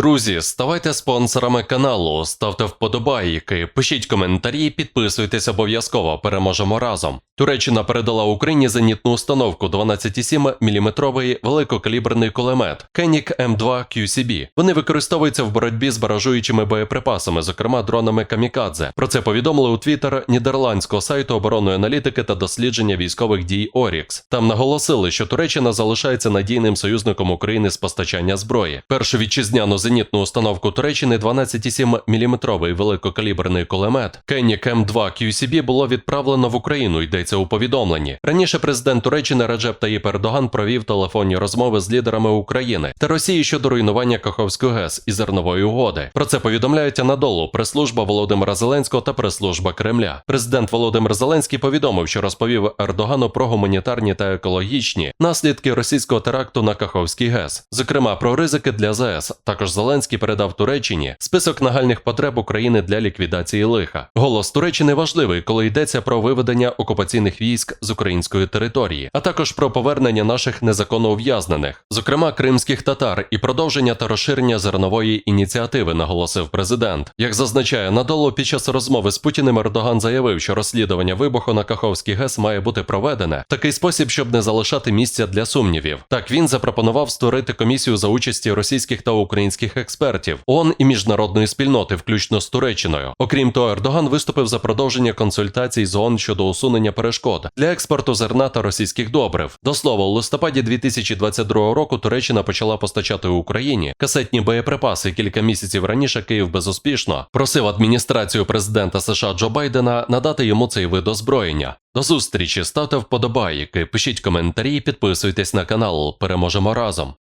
Друзі, ставайте спонсорами каналу, ставте вподобайки, пишіть коментарі, підписуйтесь обов'язково. Переможемо разом. Туреччина передала Україні зенітну установку 12,7 мм великокаліберний кулемет Кенік М2 QCB. Вони використовуються в боротьбі з баражуючими боєприпасами, зокрема дронами Камікадзе. Про це повідомили у Твіттер нідерландського сайту оборонної аналітики та дослідження військових дій Орікс. Там наголосили, що Туреччина залишається надійним союзником України з постачання зброї. Першу вітчизняну зенітну установку Туреччини 12,7 мм великокаліберний кулемет Кенік М2 QCB було відправлено в Україну. Йдеться у повідомленні. Раніше президент Туреччини Раджеп Таїп Ердоган провів телефонні розмови з лідерами України та Росії щодо руйнування Каховської ГЕС і зернової угоди. Про це повідомляють Анадолу, прес-служба Володимира Зеленського та прес-служба Кремля. Президент Володимир Зеленський повідомив, що розповів Ердогану про гуманітарні та екологічні наслідки російського теракту на Каховський ГЕС, зокрема про ризики для ЗАЕС. Також Зеленський передав Туреччині список нагальних потреб України для ліквідації лиха. Голос Туреччини важливий, коли йдеться про виведення окупаційних військ з української території, а також про повернення наших незаконно ув'язнених, зокрема кримських татар, і продовження та розширення зернової ініціативи, наголосив президент. Як зазначає Надолу, під час розмови з Путіним Ердоган заявив, що розслідування вибуху на Каховський ГЕС має бути проведене в такий спосіб, щоб не залишати місця для сумнівів. Так він запропонував створити комісію за участі російських та українських експертів, ООН і міжнародної спільноти, включно з Туреччиною. Окрім того, Ердоган виступив за продовження консультацій з ООН щодо усунення перешкод для експорту зерна та російських добрив. До слова, у листопаді 2022 року Туреччина почала постачати Україні касетні боєприпаси. Кілька місяців раніше Київ безуспішно просив адміністрацію президента США Джо Байдена надати йому цей вид озброєння. До зустрічі, ставте вподобайки, пишіть коментарі, підписуйтесь на канал. Переможемо разом.